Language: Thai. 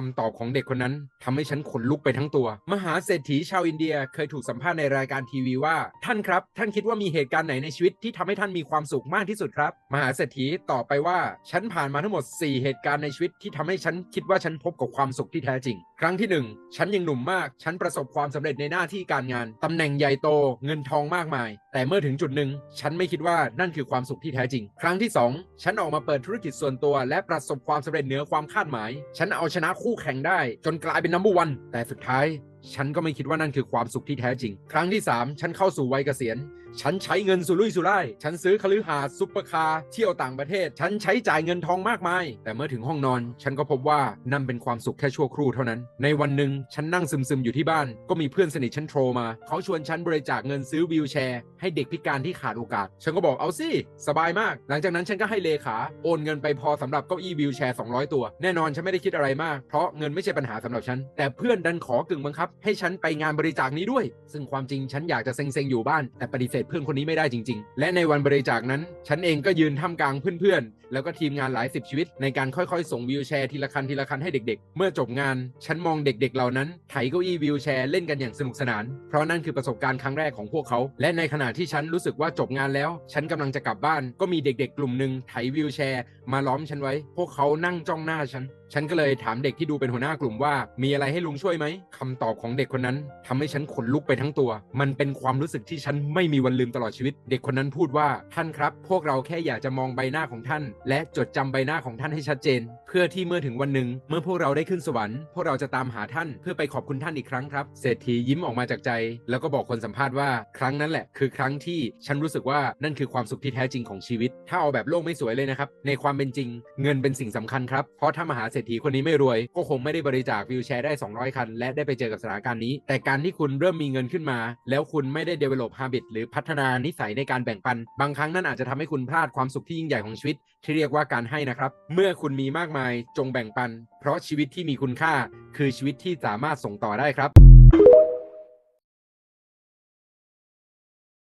คำตอบของเด็กคนนั้นทำให้ฉันขนลุกไปทั้งตัว มหาเศรษฐีชาวอินเดียเคยถูกสัมภาษณ์ในรายการทีวีว่า ท่านครับ ท่านคิดว่ามีเหตุการณ์ไหนในชีวิตที่ทำให้ท่านมีความสุขมากที่สุดครับ มหาเศรษฐีตอบไปว่า ฉันผ่านมาทั้งหมด 4 เหตุการณ์ในชีวิตที่ทำให้ฉันคิดว่าฉันพบกับความสุขที่แท้จริง ครั้งที่หนึ่งฉันยังหนุ่มมาก ฉันประสบความสำเร็จในหน้าที่การงานตำแหน่งใหญ่โต เงินทองมากมายแต่เมื่อถึงจุดหนึ่ง ฉันไม่คิดว่านั่นคือความสุขที่แท้จริง ครั้งที่สองฉันออกมาเปิดธุรกิจส่วนตัว และประสบความสำเร็จเหนือความคาดหมาย ฉันเอาชนะคู่แข่งได้ จนกลายเป็นนัมเบอร์วันแต่สุดท้าย ฉันก็ไม่คิดว่านั่นคือความสุขที่แท้จริง ครั้งที่ 3 ฉันเข้าสู่วัยเกษียณ ฉันใช้เงินสุรุ่ยสุร่าย ฉันซื้อคฤหาสน์ซุปเปอร์คาร์เที่ยวต่างประเทศ ฉันใช้จ่ายเงินทองมากมาย แต่เมื่อถึงห้องนอน ฉันก็พบว่านั่นเป็นความสุขแค่ชั่วครู่เท่านั้น ในวันหนึ่งฉันนั่งซึมๆอยู่ที่บ้าน ก็มีเพื่อนสนิทฉันโทรมา เขาชวนฉันบริจาคเงินซื้อวีลแชร์ให้เด็กพิการที่ขาดโอกาส ฉันก็บอกเอาสิสบายมาก หลังจากนั้นฉันก็ให้เลขาโอนเงินไปพอสำหรับเก้าอี้วีลแชร์200 ตัว แน่นอนฉันไม่ได้คิดอะไรมาก เพราะเงินไม่ใช่ปัญหาสำหรับฉัน แต่เพื่อนดันขอกึ่งบังคับ ให้ฉันไปงานบริจาคนี้ด้วย ซึ่งความจริงฉันอยากจะเซ็งๆอยู่บ้านแต่ปฏิเสธเพื่อนคนนี้ไม่ได้จริง ๆ และในวันบริจาคนั้น ฉันเองก็ยืนท่ามกลางเพื่อนๆ แล้วก็ทีมงานหลายสิบชีวิต ในการค่อยๆ ส่งวีลแชร์ทีละคันทีละคันให้เด็กๆ เมื่อจบงาน ฉันมองเด็กๆ เหล่านั้นไถเก้าอี้วีลแชร์เล่นกันอย่างสนุกสนาน เพราะนั่นคือประสบการณ์ครั้งแรกของพวกเขา และในขณะที่ฉันรู้สึกว่าจบงานแล้ว ฉันกำลังจะกลับบ้าน ก็มีเด็กๆ กลุ่มหนึ่งไถวีลแชร์มาล้อมฉันไว้ พวกเขานั่งจ้องหน้าฉัน ฉันก็เลยถามเด็กที่ดูเป็นหัวหน้ากลุ่มว่า มีอะไรให้ลุงช่วยไหมคำตอบของเด็กคนนั้นทำให้ฉันขนลุกไปทั้งตัว มันเป็นความรู้สึกที่ฉันไม่มีวันลืมตลอดชีวิต เด็กคนนั้นพูดว่าท่านครับ พวกเราแค่อยากจะมองใบหน้าของท่าน และจดจำใบหน้าของท่านให้ชัดเจน เพื่อที่เมื่อถึงวันหนึ่ง เมื่อพวกเราได้ขึ้นสวรรค์พวกเราจะตามหาท่านเพื่อไปขอบคุณท่านอีกครั้งครับเศรษฐียิ้มออกมาจากใจ แล้วก็บอกคนสัมภาษณ์ว่าครั้งนั้นแหละคือครั้งที่ฉันรู้สึกว่านั่นคือความสุขที่แท้จริงของชีวิต ถ้าเอาแบบโลกไม่สวยเลยนะครับในความเป็นจริง เงินเป็นสิ่งสำคัญครับเพราะถ้ามหาเศรษฐีคนนี้ไม่รวย ก็คงไม่ได้บริจาควิวแชร์ได้ 200 คัน และได้ไปเจอกับสถานการณ์นี้ แต่การที่คุณเริ่มมีเงินขึ้นมา แล้วคุณไม่ได้ develop habit หรือพัฒนานิสัยในการแบ่งปัน บางครั้งนั่นอาจจะทำให้คุณพลาดความสุขที่ยิ่งใหญ่ของชีวิต ที่เรียกว่าการให้นะครับ เมื่อคุณมีมากมายจงแบ่งปัน เพราะชีวิตที่มีคุณค่า คือชีวิตที่สามารถส่งต่อได้ครับ